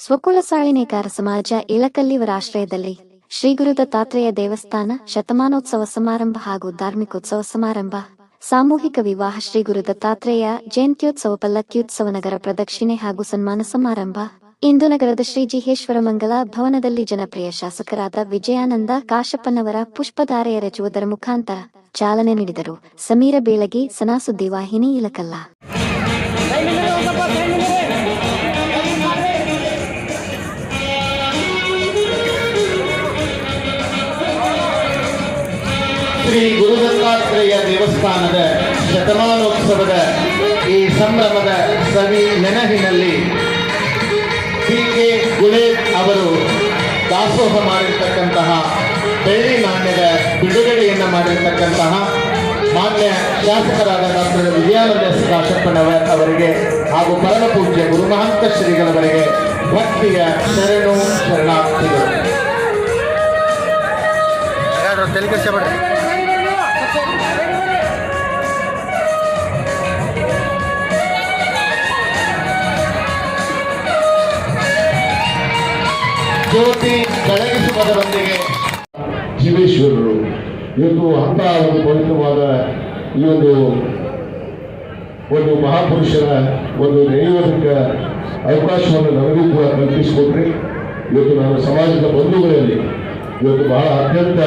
ಸ್ವಕುಲ ಸಾಳಿನೇಕಾರ ಸಮಾಜ ಇಳಕಲ್ಲಿವರ ಆಶ್ರಯದಲ್ಲಿ ಶ್ರೀ ಗುರು ದತ್ತಾತ್ರೇಯ ದೇವಸ್ಥಾನ ಶತಮಾನೋತ್ಸವ ಸಮಾರಂಭ ಹಾಗೂ ಧಾರ್ಮಿಕೋತ್ಸವ ಸಮಾರಂಭ ಸಾಮೂಹಿಕ ವಿವಾಹ ಶ್ರೀ ಗುರು ದತ್ತಾತ್ರೇಯ ಜಯಂತ್ಯೋತ್ಸವ ಪಲ್ಲಕ್ಕಿಯೋತ್ಸವ ನಗರ ಪ್ರದಕ್ಷಿಣೆ ಹಾಗೂ ಸನ್ಮಾನ ಸಮಾರಂಭ. ಇಂದು ನಗರದ ಶ್ರೀ ಜಿಹೇಶ್ವರ ಮಂಗಲ ಭವನದಲ್ಲಿ ಜನಪ್ರಿಯ ಶಾಸಕರಾದ ವಿಜಯಾನಂದ ಕಾಶಪ್ಪನವರ ಪುಷ್ಪಧಾರೆ ಎರಚುವುದರ ಮುಖಾಂತರ ಚಾಲನೆ ನೀಡಿದರು. ಸಮೀರ ಬೇಳಗಿ, ಸನಾಸುದ್ದಿ ವಾಹಿನಿ ಇಳಕಲ್ಲ ಗುರುದತ್ತಾತ್ರೇಯ ದೇವಸ್ಥಾನದ ಶತಮಾನೋತ್ಸವದ ಈ ಸಂಭ್ರಮದ ಸವಿ ನೆನಹಿನಲ್ಲಿ ಪಿ ಕೆ ಗುಲೇಬ್ ಅವರು ದಾಸೋಹ ಮಾಡಿರ್ತಕ್ಕಂತಹ ಬೆಳ್ಳಿ ನಾಣ್ಯದ ಬಿಡುಗಡೆಯನ್ನು ಮಾಡಿರ್ತಕ್ಕಂತಹ ಮಾನ್ಯ ಶಾಸಕರಾದ ಡಾಕ್ಟರ್ ವಿಜಯಾನಂದ ಕಾಶಪ್ಪನವರ್ ಅವರಿಗೆ ಹಾಗೂ ಪರಮ ಪೂಜ್ಯ ಗುರುಮಹಂತ ಶ್ರೀಗಳವರಿಗೆ ಭಕ್ತಿಯ ಶರಣು ಶರಣಾರ್ಥಿಗಳು. ಜ್ಯೋತಿ ಬೆಳಗಿಸುವುದರೊಂದಿಗೆ ಜೀವೇಶ್ವರರು ಇವತ್ತು ಅಂತ ಒಂದು ಪವಿತ್ರವಾದ ಈ ಒಂದು ಒಂದು ಮಹಾಪುರುಷರ ಒಂದು ನೆನೆಯುವುದಕ್ಕೆ ಅವಕಾಶವನ್ನು ನಮಗೂ ಕೂಡ ಕಲ್ಪಿಸಿಕೊಟ್ರಿ ಇವತ್ತು ನಾನು ಸಮಾಜದ ಬಂಧುಗಳಲ್ಲಿ ಇವತ್ತು ಬಹಳ ಅತ್ಯಂತ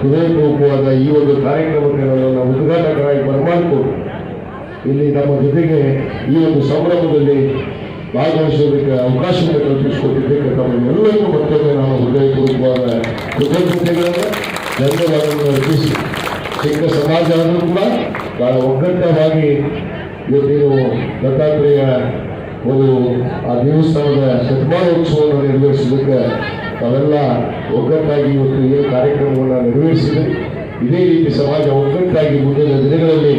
ಹೃದಯಪೂರ್ವಕವಾದ ಈ ಒಂದು ಕಾರ್ಯಕ್ರಮಕ್ಕೆ ಉದ್ಘಾಟಕರಾಗಿ ಬರಮಾಡಿಕೊಂಡು ಇಲ್ಲಿ ನಮ್ಮ ಜೊತೆಗೆ ಈ ಒಂದು ಸಂಭ್ರಮದಲ್ಲಿ ಭಾಗವಹಿಸೋದಕ್ಕೆ ಅವಕಾಶವನ್ನು ಕಲ್ಪಿಸಿಕೊಟ್ಟಿದ್ದಕ್ಕೆ ತಮ್ಮೆಲ್ಲರಿಗೂ ಮತ್ತೊಮ್ಮೆ ನಾನು ಹೃದಯಪೂರ್ವಕವಾದ ಕೃತಜ್ಞತೆಗಳನ್ನು, ಧನ್ಯವಾದಗಳನ್ನು ಅರ್ಪಿಸಿ. ಸಿಂಗ ಸಮಾಜ ಆದರೂ ಕೂಡ ಬಹಳ ಒಗ್ಗಟ್ಟವಾಗಿ ಇವತ್ತೇನು ದತ್ತಾತ್ರೇಯ ಒಂದು ಆ ದೇವಸ್ಥಾನದ ಶತಮಾನೋತ್ಸವವನ್ನು ನೆರವೇರಿಸೋದಕ್ಕೆ ತಾವೆಲ್ಲ ಒಗ್ಗಟ್ಟಾಗಿ ಇವತ್ತು ಏನು ಕಾರ್ಯಕ್ರಮವನ್ನು ನೆರವೇರಿಸಿದೆ ಇದೇ ರೀತಿ ಸಮಾಜ ಒಗ್ಗಟ್ಟಾಗಿ ಮುಂದಿನ ದಿನಗಳಲ್ಲಿ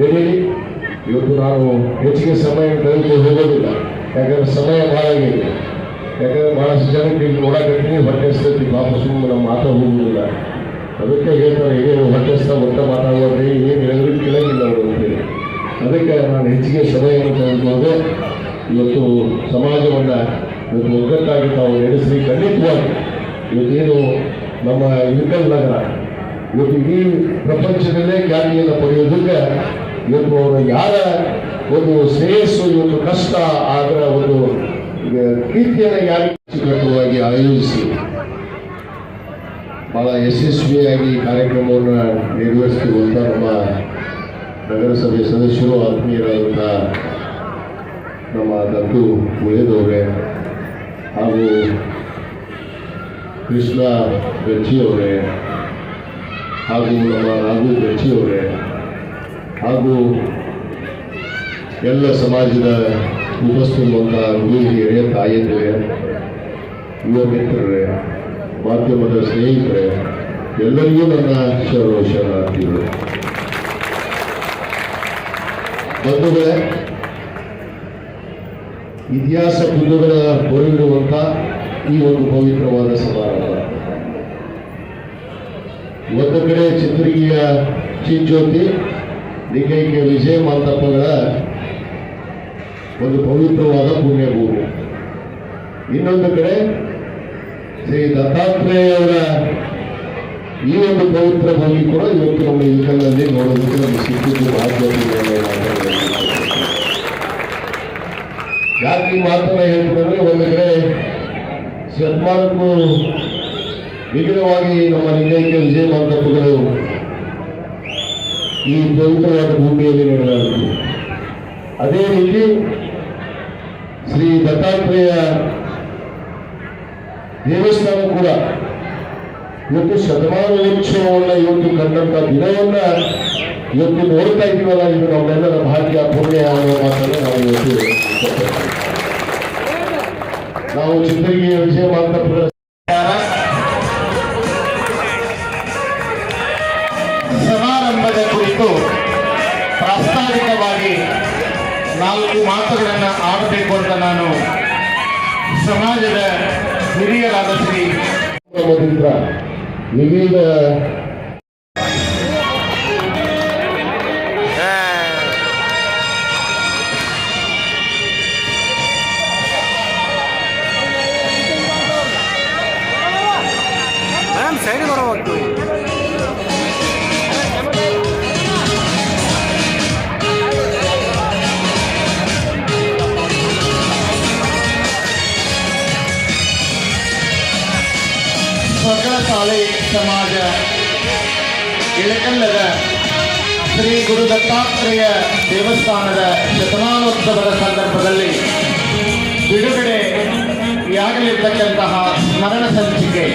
ನಡೆಯಲಿ ಇವತ್ತು ನಾನು ಹೆಚ್ಚಿಗೆ ಸಮಯ ಕಳೆದು ಹೋಗೋದಿಲ್ಲ. ಯಾಕಂದ್ರೆ ಸಮಯ ಭಾಳ ಆಗಿದೆ. ಯಾಕಂದ್ರೆ ಭಾಳಷ್ಟು ಜನಕ್ಕೆ ಇಲ್ಲಿ ನೋಡಕತ್ತೀನಿ ಹೊಟ್ಟೆ ಸ್ಥಿತಿ ವಾಪಸ್ ನಮ್ಮ ಮಾತಾ ಹೋಗುವುದಿಲ್ಲ ಅದಕ್ಕೆ ಹೇಳ್ತಾರೆ ಏನೇನು ಹೊಟ್ಟೆ ಹಸ್ತ ಒಟ್ಟ ಮಾತಾಡುವಂತೆ ಏನು ಹೇಳಿದ್ರು ಕೇಳಂಗಿಲ್ಲ ಅವರು ಅಂತೇಳಿ ಅದಕ್ಕೆ ನಾನು ಹೆಚ್ಚಿಗೆ ಸಮಯವನ್ನು ತೆಗೆದುಕೊಂಡೆ. ಇವತ್ತು ಸಮಾಜವನ್ನು ಇವತ್ತು ಒಗ್ಗಟ್ಟಾಗಿ ತಾವು ನಡೆಸಿ ಖಂಡಿತವಾಗಿ ಇವತ್ತೇನು ನಮ್ಮ ಇಳಕಲ್ ನಗರ ಇವತ್ತು ಇಡೀ ಪ್ರಪಂಚದಲ್ಲೇ ಖ್ಯಾತಿಯನ್ನು ಪಡೆಯೋದಕ್ಕೆ ಇವತ್ತು ಅವರು ಯಾರ ಒಂದು ಶ್ರೇಯಸ್ಸು, ಒಂದು ಕಷ್ಟ ಅದರ ಒಂದು ಕೀರ್ತಿಯನ್ನು ಯಾರಿಗೆ ಆಯೋಜಿಸಿ. ಬಹಳ ಯಶಸ್ವಿಯಾಗಿ ಕಾರ್ಯಕ್ರಮವನ್ನು ನಿರ್ವಹಿಸ್ತಿರುವಂಥ ನಮ್ಮ ನಗರಸಭೆ ಸದಸ್ಯರು ಆತ್ಮೀಯರಾದಂಥ ನಮ್ಮ ದತ್ತು ಉಳಿದವ್ರೆ ಹಾಗೂ ಕೃಷ್ಣ ಗಚ್ಚಿಯವರೇ ಹಾಗೂ ನಮ್ಮ ರಾಘು ಗಚ್ಚಿಯವರೇ ಹಾಗೂ ಎಲ್ಲ ಸಮಾಜದ ಉಪಸ್ಥಿರುವಂತಹ ಹಿರಿಯ ತಾಯಂದಿರೇ ಯುವ ಮಿತ್ರರೇ, ಮಾಧ್ಯಮದ ಸ್ನೇಹಿತರೇ, ಎಲ್ಲರಿಗೂ ನನ್ನ ಶರಣ ಶರಣಾರ್ಥಿಗಳು. ಬಂಧುಗಳೇ, ಇತಿಹಾಸ ಕುಂದುಗಳ ಹೊರಗಿಡುವಂಥ ಈ ಒಂದು ಪವಿತ್ರವಾದ ಸಮಾರಂಭ. ಒಂದು ಕಡೆ ಚಿತ್ರಗಿಯ ಚಿಂಚೋತಿ ನಿಕೈಕೆ ವಿಜಯ ಮಾಂತಪ್ಪಗಳ ಒಂದು ಪವಿತ್ರವಾದ ಪುಣ್ಯಭೂಮಿ ಇನ್ನೊಂದು ಕಡೆ ಶ್ರೀ ದತ್ತಾತ್ರೇಯವರ ಈ ಒಂದು ಪವಿತ್ರ ಭೂಮಿ ಕೂಡ ಇವತ್ತು ನಮ್ಮ ಇಳಕಲ್ನಲ್ಲಿ ನೋಡೋದಕ್ಕೆ ನಮಗೆ ಸಿಕ್ಕಿದ್ದು ಭಾಗ್ಯ. ಯಾಕೆ ಈ ಮಾತನ್ನ ಹೇಳ್ಬಿಟ್ಟಂದ್ರೆ ಒಂದು ಕಡೆ ಶತಮಾನಕ್ಕೂ ವಿಘ್ನವಾಗಿ ನಮ್ಮ ಲಿಂಗೈಕ್ಯ ವಿಜಯ ಈ ಪವಿತ್ರವಾದ ಭೂಮಿಯಲ್ಲಿ ನಡೆದಾಡಿತು ಅದೇ ರೀತಿ ಶ್ರೀ ದತ್ತಾತ್ರೇಯ ದೇವಸ್ಥಾನ ಕೂಡ ಇವತ್ತು ಶತಮಾನೋತ್ಸವವನ್ನು ಇವತ್ತು ಕಂಡಂತ ದಿನವನ್ನ ಇವತ್ತು ನೋಡ್ತಾ ಇದ್ದೀವಲ್ಲ ಇದು ನಮ್ಮೆಲ್ಲರ ಭಾಗ್ಯ, ಪುಣ್ಯ ಅನ್ನೋ ಮಾತನ್ನು ನಾವು ಇವತ್ತು. ನಾವು ಚಿತ್ರಗಿರಿಯ ವಿಜಯ ಮಾಂತಪ್ಪರ ಸಮಾರಂಭದ ಕುರಿತು ಪ್ರಾಸ್ತಾವಿಕವಾಗಿ ನಾಲ್ಕು ಮಾತುಗಳನ್ನು ಆಡಬೇಕು ಅಂತ ನಾನು ಸಮಾಜದ ಹಿರಿಯರಾದ ಶ್ರೀ 你们的 ಸಕಲ ಸಾಲೆ ಸಮಾಜ. ಇಳಕಲ್ಲದ ಶ್ರೀ ಗುರು ದತ್ತಾತ್ರೇಯ ದೇವಸ್ಥಾನದ ಶತಮಾನೋತ್ಸವದ ಸಂದರ್ಭದಲ್ಲಿ ಬಿಡುಗಡೆಯಾಗಲಿರ್ತಕ್ಕಂತಹ ಸ್ಮರಣ ಸಂಚಿಕೆ.